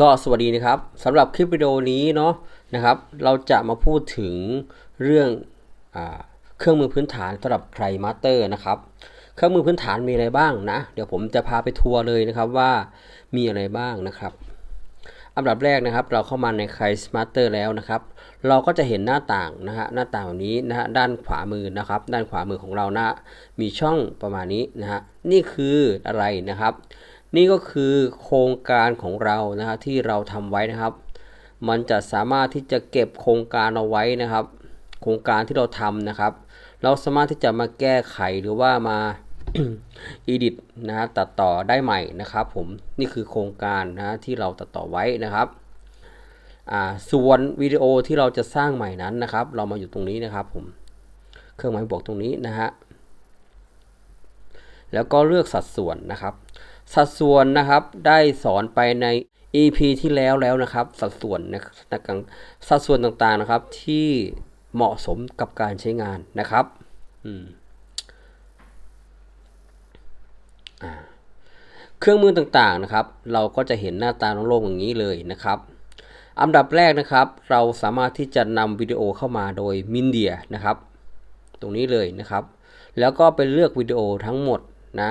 ก็สวัสดีนะครับสำหรับคลิปวิดีโอนี้เนาะนะครับ เราจะมาพูดถึงเรื่องอเครื่องมือพื้นฐานสำหรับใครมาสเตอร์นะครับ เครื่องมือพื้นฐานมีอะไรบ้างนะ เดี๋ยวผมจะพาไปทัวร์เลยนะครับว่ามีอะไรบ้างนะครับอันดับแรกนะครับ เราเข้ามาในใครสมาร์เตอร์แล้วนะครับ เราก็จะเห็นหน้าต่างนะฮะหน้าต่างแบบนี้นะฮะด้านขวามือนะครับ ด้านขวามือของเรานะมีช่องประมาณนี้นะฮะนี่คืออะไรนะครับ นี่ก็คือโครงการของเรานะฮะที่เราทำไว้นะครับ มันจะสามารถที่จะเก็บโครงการเอาไว้นะครับ โครงการที่เราทำนะครับ เราสามารถที่จะมาแก้ไขหรือว่ามาอีดิทนะฮะตัดต่อได้ใหม่นะครับ ผมนี่คือโครงการนะที่เราตัดต่อไว้นะครับส่วนวิดีโอที่เราจะสร้างใหม่นั้นนะครับ เรามาอยู่ตรงนี้นะครับ ผมเครื่องหมายบวกตรงนี้นะฮะแล้วก็เลือกสัดส่วนนะครับ สัดส่วนนะครับได้สอนไปใน EP ที่แล้วแล้วนะครับ สัดส่วนนะครับสัดส่วนต่างๆนะครับที่เหมาะสมกับการใช้งานนะครับอืมเครื่องมือต่างๆนะครับ เราก็จะเห็นหน้าตาโล่งๆอย่างนี้เลยนะครับ อันดับแรกนะครับ เราสามารถที่จะนำวิดีโอเข้ามาโดยมินเดียนะครับ ตรงนี้เลยนะครับ แล้วก็ไปเลือกวิดีโอทั้งหมดนะ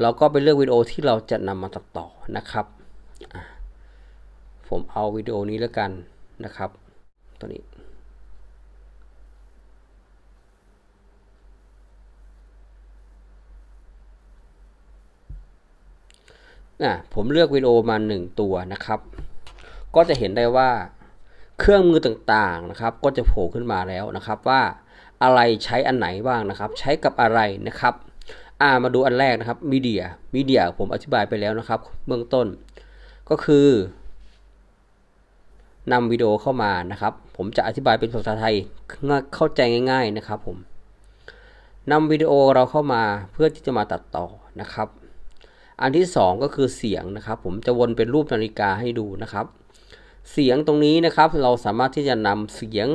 เราก็ไปเลือกวิดีโอที่เราจะนำมาตัดต่อนะครับ ผมเอาวิดีโอนี้แล้วกันนะครับ ตัวนี้ ผมเลือกวิดีโอมา 1 ตัวนะครับ ก็จะเห็นได้ว่าเครื่องมือต่างๆนะครับ ก็จะโผล่ขึ้นมาแล้วนะครับว่าอะไรใช้อันไหนบ้างนะครับ ใช้กับอะไรนะครับ อ่ามาดูอันแรกนะครับมีเดียมีเดียผมอธิบายไปแล้วนะครับ เบื้องต้น ก็คือนำวิดีโอเข้ามานะครับ ผมจะอธิบายเป็นภาษาไทยเข้าใจง่าย ๆนะครับผมนำวิดีโอเราเข้ามาเพื่อที่จะมาตัดต่อนะครับ อันที่ 2 ก็คือเสียงนะครับ ผมจะวนเป็นรูปนาฬิกาให้ดูนะครับ เสียงตรงนี้นะครับเราสามารถที่จะนำเสียง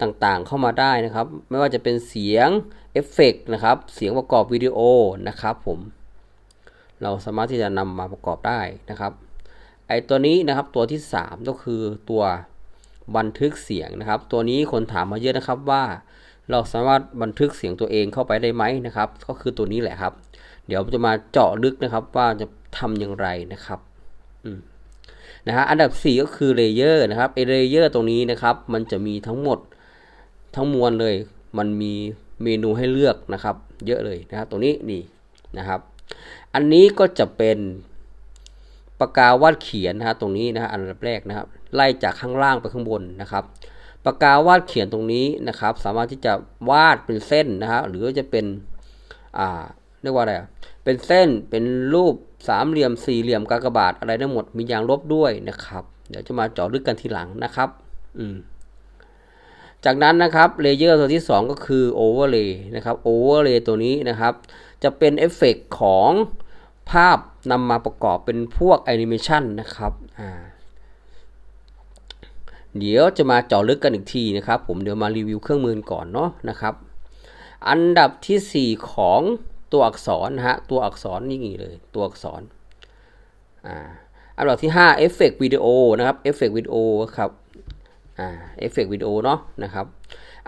ต่างๆเข้ามาได้นะครับ ไม่ว่าจะเป็นเสียง เอฟเฟกนะครับเสียงประกอบวิดีโอนะครับผมเราสามารถที่จะนำมาประกอบได้นะครับไอตัวนี้นะครับตัวที่ 3 ก็คือตัวบันทึกเสียงนะครับ ตัวนี้คนถามมาเยอะนะครับว่า เราสามารถบันทึกเสียงตัวเองเข้าไปได้ไหมนะครับ ก็คือตัวนี้แหละครับ เดี๋ยวจะมาเจาะลึกนะครับว่าจะทำอย่างไรนะครับนะฮะอันดับ 4 ก็คือเลเยอร์นะครับไอเลเยอร์ตรงนี้นะครับ มันจะมีทั้งหมดทั้งมวลเลย มันมี เมนูให้เลือกนะครับ เยอะเลยนะครับตรงนี้นี่นะครับ อันนี้ก็จะเป็นปากกาวาดเขียนนะฮะตรงนี้นะฮะอันดับแรกนะครับ ไล่จากข้างล่างไปข้างบนนะครับปากกาวาดเขียนตรงนี้นะครับ สามารถที่จะวาดเป็นเส้นนะฮะหรือจะเป็นอ่าเรียกว่าอะไรเป็นเส้นเป็นรูปสามเหลี่ยมสี่เหลี่ยมกากบาทอะไรทั้งหมดมียางลบด้วยนะครับ เดี๋ยวจะมาเจาะลึกกันทีหลังนะครับ อืม จากนั้นนะครับเลเยอร์ตัวที่ 2 ก็คือโอเวอร์เลย์นะครับโอเวอร์เลย์ตัวนี้นะครับ จะเป็นเอฟเฟกของภาพนำมาประกอบเป็นพวกแอนิเมชันนะครับอ่าเดี๋ยวจะมาเจาะลึกกันอีกทีนะครับ ผมเดี๋ยวมารีวิวเครื่องมือก่อนเนาะนะครับ อันดับที่ 4 ของตัวอักษรนะฮะตัวอักษรนี่เลย ตัวอักษรอ่าอันดับที่5เอฟเฟกต์วิดีโอนะครับเอฟเฟกต์วิดีโอครับ เอฟเฟกต์วิดีโอเนาะนะครับ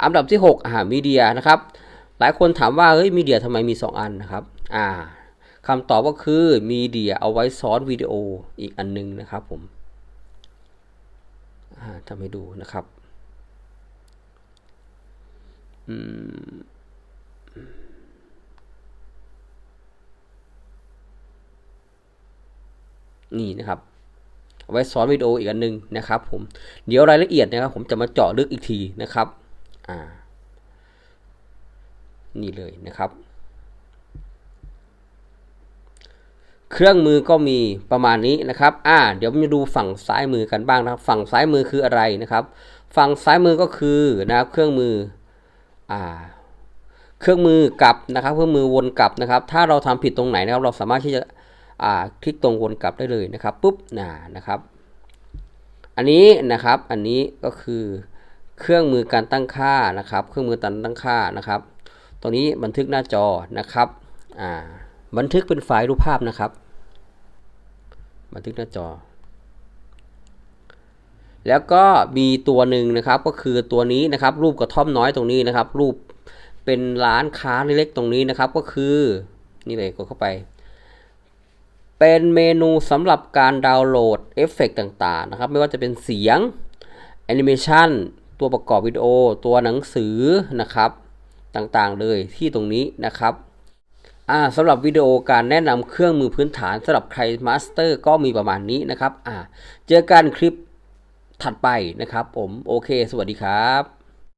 อันดับที่6อ่ามีเดียนะครับหลายคนถามว่าเฮ้ยมีเดียทำไมมี 2 อันนะครับอ่าคำตอบก็คือมีเดียเอาไว้ซ้อนวิดีโออีกอันนึงนะครับผมทำให้ดูนะครับอืมนี่นะครับ ไว้สอนวิดีโออีกอันนึงนะครับผมเดี๋ยวรายละเอียดนะครับ ผมจะมาเจาะลึกอีกทีนะครับอ่านี่เลยนะครับ เครื่องมือก็มีประมาณนี้นะครับ อ่า เดี๋ยวมาดูฝั่งซ้ายมือกันบ้างนะครับ ฝั่งซ้ายมือคืออะไรนะครับ ฝั่งซ้ายมือก็คือนะครับเครื่องมืออ่าเครื่องมือกลับนะครับ เครื่องมือวนกลับนะครับ ถ้าเราทำผิดตรงไหนนะครับ เราสามารถที่จะ คลิกตรงวนกลับได้เลยนะครับปุ๊บนะนะครับ อันนี้นะครับอันนี้ก็คือเครื่องมือการตั้งค่านะครับ เครื่องมือการตั้งค่านะครับ ตัวนี้บันทึกหน้าจอนะครับบันทึกเป็นไฟล์รูปภาพนะครับ บันทึกหน้าจอ แล้วก็มีตัวหนึ่งนะครับก็คือตัวนี้นะครับ รูปกระท่อมน้อยตรงนี้นะครับ รูปเป็นร้านค้าเล็กๆตรงนี้นะครับ ก็คือนี่เลยกดเข้าไป เป็นเมนูสำหรับการดาวน์โหลดเอฟเฟกต์ต่างๆนะครับ ไม่ว่าจะเป็นเสียงแอนิเมชันตัวประกอบวิดีโอ ตัวหนังสือนะครับ ต่างๆเลยที่ตรงนี้นะครับอ่าสำหรับวิดีโอการแนะนำเครื่องมือพื้นฐานสำหรับใครมาสเตอร์ก็มีประมาณนี้นะครับอ่าเจอกันคลิปถัดไปนะครับผม โอเค สวัสดีครับ